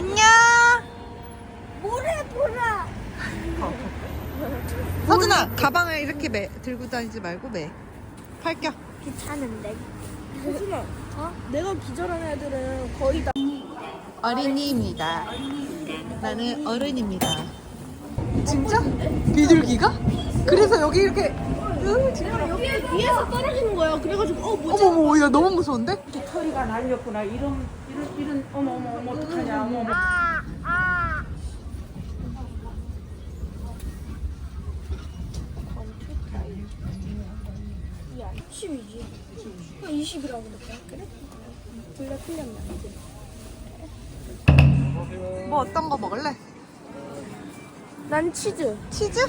안녕. 모래 보라. 서준아 가방을 이렇게 매, 들고 다니지 말고 매. 팔겨. 귀찮은데. 수진아, 어? 내가 기절한 애들은 거의 다 어린이입니다. 나는 어른입니다. 진짜? 비둘기가? 그래서 여기 이렇게. 여기 위에서 떨어지는 거야. 그래가지고 어 뭐지? 어머 어머 야 너무 무서운데? 털이가 날렸구나. 이런 이런 이런 어머 어머 어머 어떡하냐. 어머 어머. 야, 10이지. 20이라고 그랬다. 그래? 불러 틀렸나? 뭐 어떤 거 먹을래? 난 치즈. 치즈?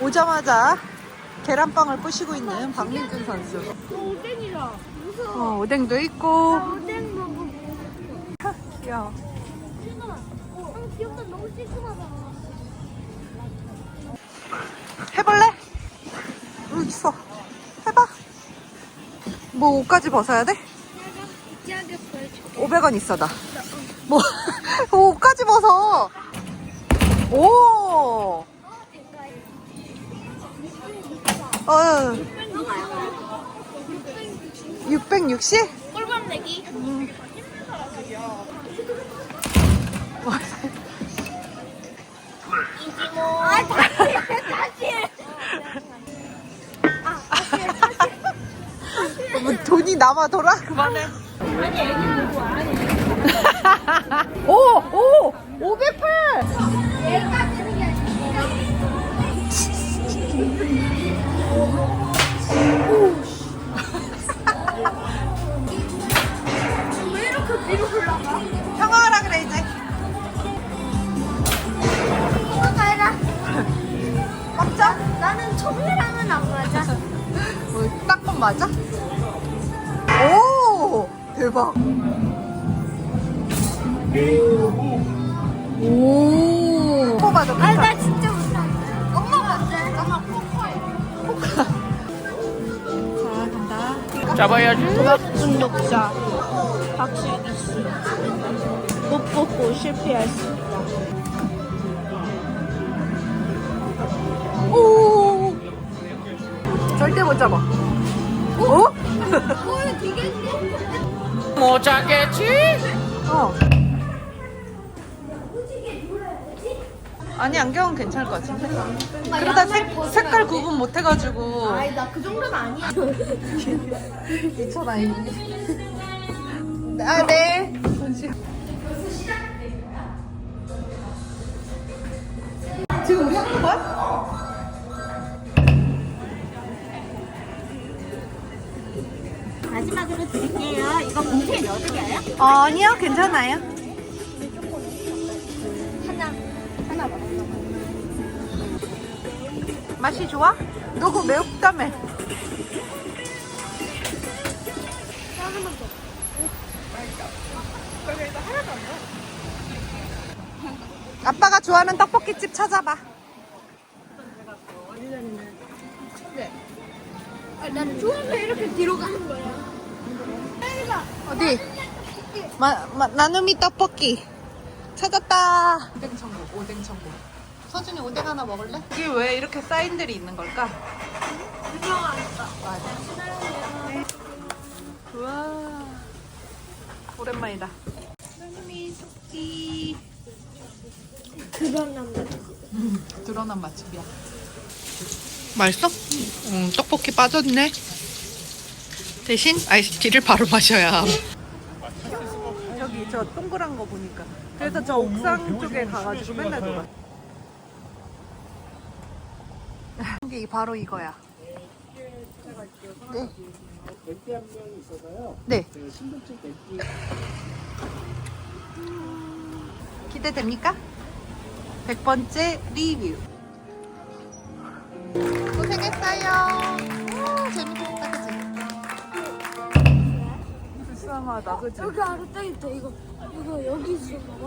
오자마자 계란빵을 부시고 있는 박민준 선수. 어, 오뎅이라. 무서워. 어, 오뎅도 있고. 오뎅 어, 귀엽다. 너무 찌그마다. 해볼래? 으, 추워. 해봐. 뭐 옷까지 벗어야 돼? 짜게 보여줘. 500원 있어, 나. 뭐, 옷까지 벗어. 오! 어, 660? 꿀밤 내기. 이지모. 아, 다시 해, 다시 해. 아, 다시 해, 다시 해. 뭐 돈이 남아 돌아? 그만해. 오! 오! 뭐, 딱번 맞아? 오! 대박. 오! 뽑아줘, 아. 나 진짜 못하는데. 엄마 먼저 해. 엄마 포커해. 자, 간다. 잡아야지. 중독자 박슬기 씨. 못 뽑고 실패했습니다. 오! 절대 못 잡아. 못 잡겠지? 어. 아니 안경은 괜찮을 것 같은데. 그러다 색, 색깔 구분 못 해가지고 아니 나그 정도는 아니야. 미쳐나 이게. 아 네. 지금 우리 하는 거야? 마지막으로 드릴게요. 이거 봉투에 넣어드려요? 어, 아니요 괜찮아요. 하나, 하나 먹어. 맛이 좋아? 너 그거 매웠다며. 아빠가 좋아하는 떡볶이집 찾아봐. 아, 난 좋아서 이렇게 뒤로 가는 거야. 어디? 마, 마, 나눔이 떡볶이 찾았다. 오뎅 천국, 오뎅 천국. 서준이 오뎅 하나 먹을래? 이게 왜 이렇게 사인들이 있는 걸까? 유명하니까. 맞아. 우와. 오랜만이다. 나눔이 속지. 그런 남자. 드러난 맛집이야. 맛있어? 응, 떡볶이 빠졌네. 대신 아이스티를 바로 마셔야. 저기 저 동그란 거 보니까. 그래서 저 옥상 쪽에 가가지고 맨날 놀아. 이게 바로 이거야. 네. 네. 기대됩니까? 100번째 리뷰. 고생했어요. 오, 재밌겠 불쌍하다, 그치? 여기 아래 딱 있다. 이거, 이거 여기 있어. 봐봐.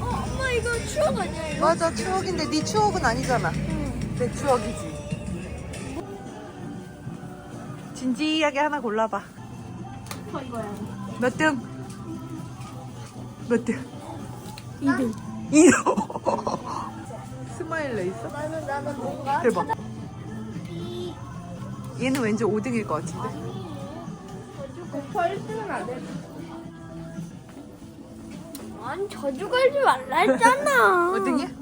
어, 엄마 이거 추억 아니야? 이거? 맞아, 추억인데 네 추억은 아니잖아. 내 추억이지. 진지하게 하나 골라봐. 어, 이거야. 몇 등? 몇 등? 2등. 2등. 스마일 레이서? 나는 나는 뭔가 대박. 찾아- 이 얘는 왠지 5등일 것 같은데. 고파 1등은 안 돼. 아니 저주 걸지 말라 했잖아. 5등이야?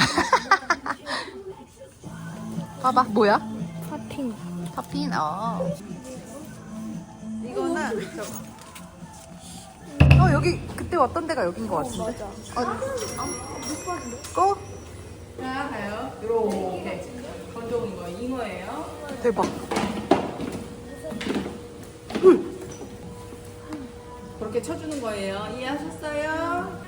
봐봐, 뭐야? 파팅. 파핀, 어. 이거는 저거. 어, 여기, 그때 왔던 데가 여긴 것 같은데? 맞아. 어, 고? 자 가요 요렇게 건조인 거 잉어예요 대박. 그렇게 쳐주는 거예요 이해하셨어요?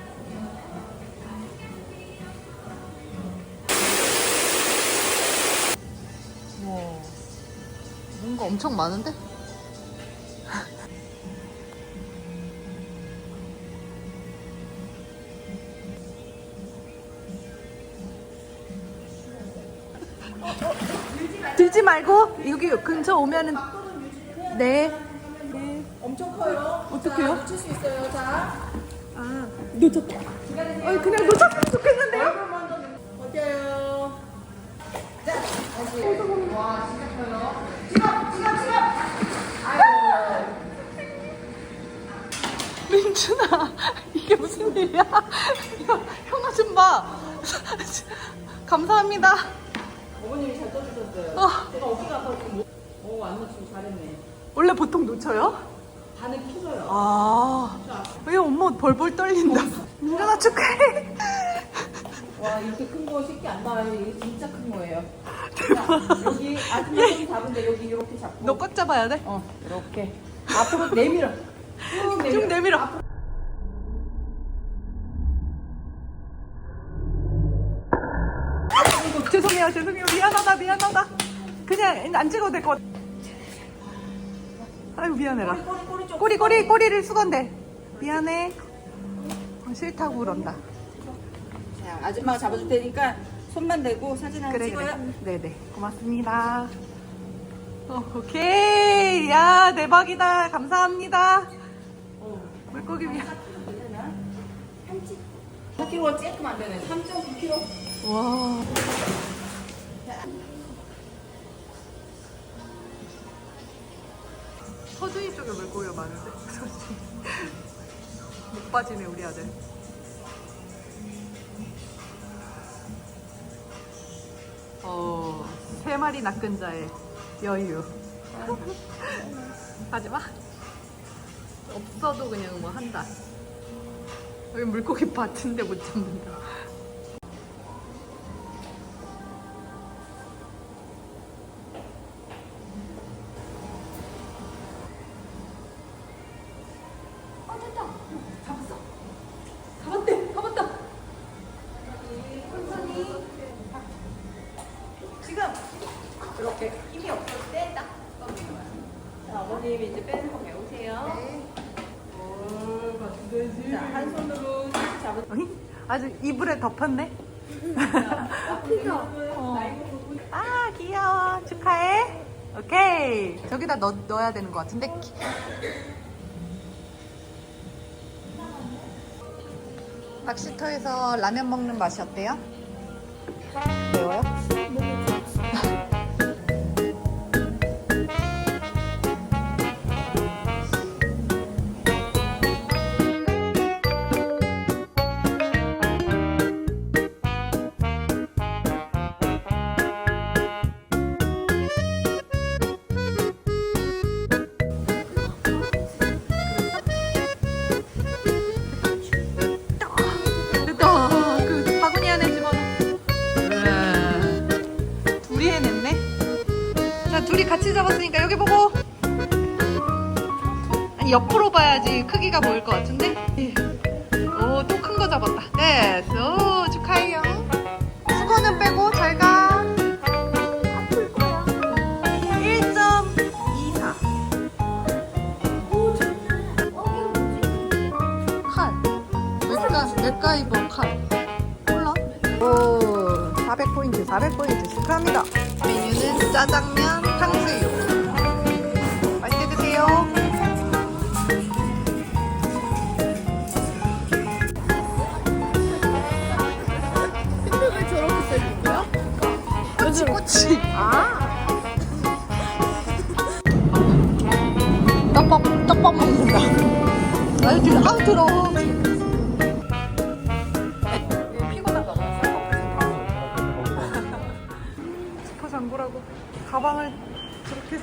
와, 뭔가 엄청 많은데? 들지 말고 여기 근처 오면은 네. 엄청 커요 어떡해요? 놓칠 수 있어요 자 아 놓쳤다. 아 그냥 놓쳤으면 좋겠는데요? 어때요? 민준아 이게 무슨 일이야? 형, 형아 좀 봐. 감사합니다. 어머님이 잘 떠주셨어요. 어, 제가 어깨가 아파서 뭐... 어안 놓치고 잘했네. 원래 보통 놓쳐요? 반은 켜져요. 아, 왜 엄마 벌벌 떨린다. 민준아 축하해. 와 이렇게 큰 거 쉽게 안 나와요. 이게 진짜 큰 거예요. 자, 여기 아줌마 손 잡은데 여기 이렇게 잡고. 너 꽉 잡아야 돼. 어 이렇게. 앞으로 내밀어. 쭉 내밀어. 좀 내밀어. 아이고, 죄송해요, 죄송해요. 미안하다, 미안하다. 그냥 안 찍어도 될 것 같아. 아이고, 미안해라. 꼬리 꼬리 좀 꼬리, 꼬리, 꼬리를 수건대. 미안해. 어, 싫다고 그런다. 자, 아줌마가 잡아줄 테니까 손만 대고 사진 하나 그래, 찍어요 그래. 네네. 고맙습니다. 어, 오케이. 야, 대박이다. 감사합니다. 물고기 미안. 4kg가 조금 안 되네 3.9kg 와. 서준이 쪽에 물고기가 많은데? 서준이. 못 빠지네, 우리 아들. 어, 세 마리 낚은 자의 여유. 하지 마. 없어도 그냥 뭐 한다. 여기 물고기 밭인데 못 잡는다. 아주 이불에 덮었네? 어. 아 귀여워 축하해 오케이 저기다 넣, 넣어야 되는 것 같은데 기- 낚시터에서 라면 먹는 맛이 어때요? 매워요? 같이 잡았으니까 여기 보고. 아니 옆으로 봐야지 크기가 보일 것 같은데? 오 또 큰 거 잡았다. 됐어 오, 축하해요. 수건은 빼고 잘가. 아플 거야. 1.24오 좋네. 어 이거 뭐지? 칼. 몰라? 오 400포인트 400포인트. 축하합니다. 메뉴는 짜장면. 맛있게 드세요. 근데 왜 저렇게 써있는 거야? 꼬치 꼬치. 아. 떡밥 떡밥 먹는다. 아유 들 아우 더러워. 저렇게.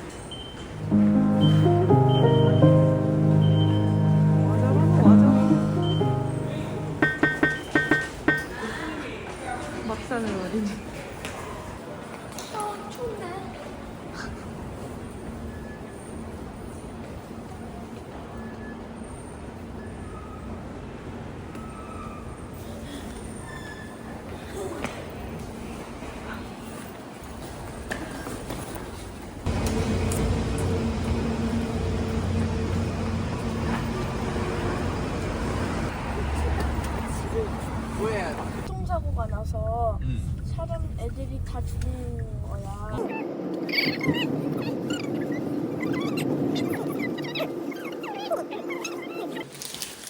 애들이 다 죽은 거야.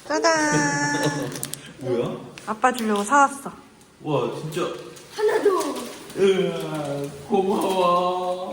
짜잔. 뭐야? 아빠 주려고 사왔어. 와 진짜 하나 더. 으아, 고마워